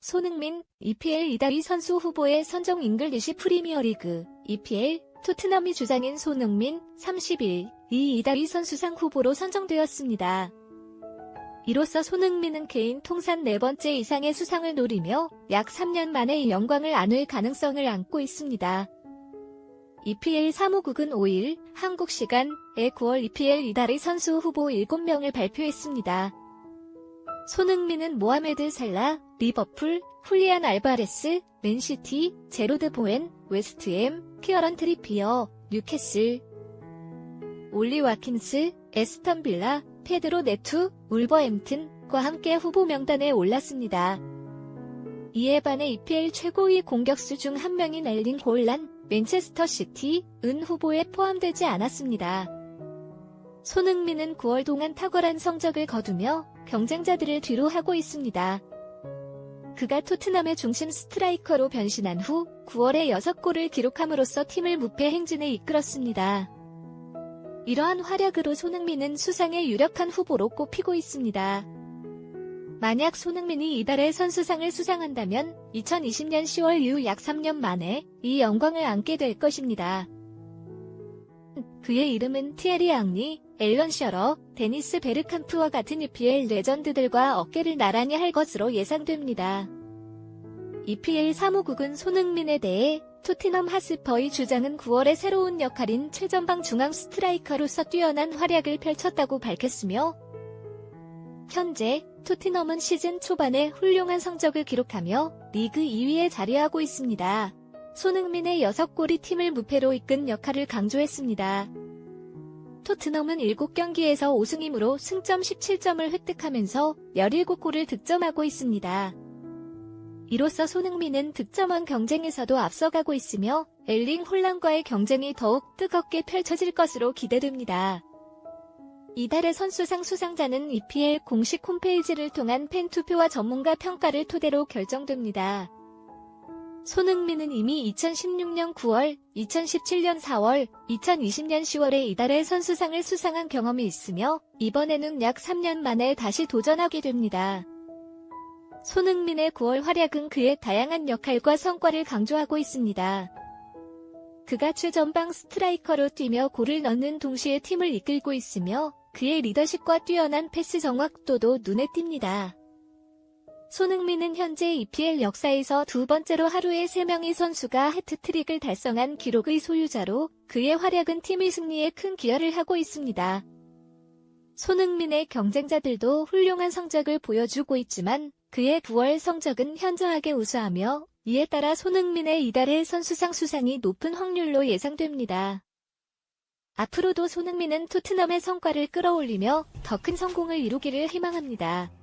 손흥민, EPL 이다리 선수 후보에 선정 잉글리시 프리미어리그, EPL, 토트넘이 주장인 손흥민, 30일, 이 이다리 선수상 후보로 선정되었습니다. 이로써 손흥민은 개인 통산 네 번째 이상의 수상을 노리며 약 3년 만에 이 영광을 안을 가능성을 안고 있습니다. EPL 사무국은 5일 한국 시간에 9월 EPL 이달의 선수 후보 7명을 발표했습니다. 손흥민은 모하메드 살라, 리버풀, 훌리안 알바레스, 맨시티, 제로드 보엔, 웨스트햄, 키어런 트리피어, 뉴캐슬, 올리 와킨스, 에스턴 빌라, 페드로 네투, 울버햄튼과 함께 후보 명단에 올랐습니다. 이에 반해 EPL 최고위 공격수 중 한 명인 엘링 골란, 맨체스터 시티, 은 후보에 포함되지 않았습니다. 손흥민은 9월 동안 탁월한 성적을 거두며 경쟁자들을 뒤로 하고 있습니다. 그가 토트넘의 중심 스트라이커로 변신한 후 9월에 6골을 기록함으로써 팀을 무패 행진에 이끌었습니다. 이러한 활약으로 손흥민은 수상의 유력한 후보로 꼽히고 있습니다. 만약 손흥민이 이달의 선수상을 수상한다면 2020년 10월 이후 약 3년 만에 이 영광을 안게 될 것입니다. 그의 이름은 티에리 앙리, 앨런 셔러, 데니스 베르캄프와 같은 EPL 레전드들과 어깨를 나란히 할 것으로 예상됩니다. EPL 사무국은 손흥민에 대해 토티넘 하스퍼의 주장은 9월의 새로운 역할인 최전방 중앙 스트라이커로서 뛰어난 활약을 펼쳤다고 밝혔으며 현재 토티넘은 시즌 초반에 훌륭한 성적을 기록하며 리그 2위에 자리하고 있습니다. 손흥민의 6골이 팀을 무패로 이끈 역할을 강조했습니다. 토트넘은 7경기에서 5승이므로 승점 17점을 획득하면서 17골을 득점하고 있습니다. 이로써 손흥민은 득점왕 경쟁에서도 앞서가고 있으며 엘링 홀란과의 경쟁이 더욱 뜨겁게 펼쳐질 것으로 기대됩니다. 이달의 선수상 수상자는 EPL 공식 홈페이지를 통한 팬투표와 전문가 평가를 토대로 결정됩니다. 손흥민은 이미 2016년 9월, 2017년 4월, 2020년 10월에 이달의 선수상을 수상한 경험이 있으며 이번에는 약 3년 만에 다시 도전하게 됩니다. 손흥민의 9월 활약은 그의 다양한 역할과 성과를 강조하고 있습니다. 그가 최전방 스트라이커로 뛰며 골을 넣는 동시에 팀을 이끌고 있으며 그의 리더십과 뛰어난 패스 정확도도 눈에 띕니다. 손흥민은 현재 EPL 역사에서 두 번째로 하루에 3명의 선수가 해트트릭을 달성한 기록의 소유자로 그의 활약은 팀의 승리에 큰 기여를 하고 있습니다. 손흥민의 경쟁자들도 훌륭한 성적을 보여주고 있지만 그의 9월 성적은 현저하게 우수하며 이에 따라 손흥민의 이달의 선수상 수상이 높은 확률로 예상됩니다. 앞으로도 손흥민은 토트넘의 성과를 끌어올리며 더 큰 성공을 이루기를 희망합니다.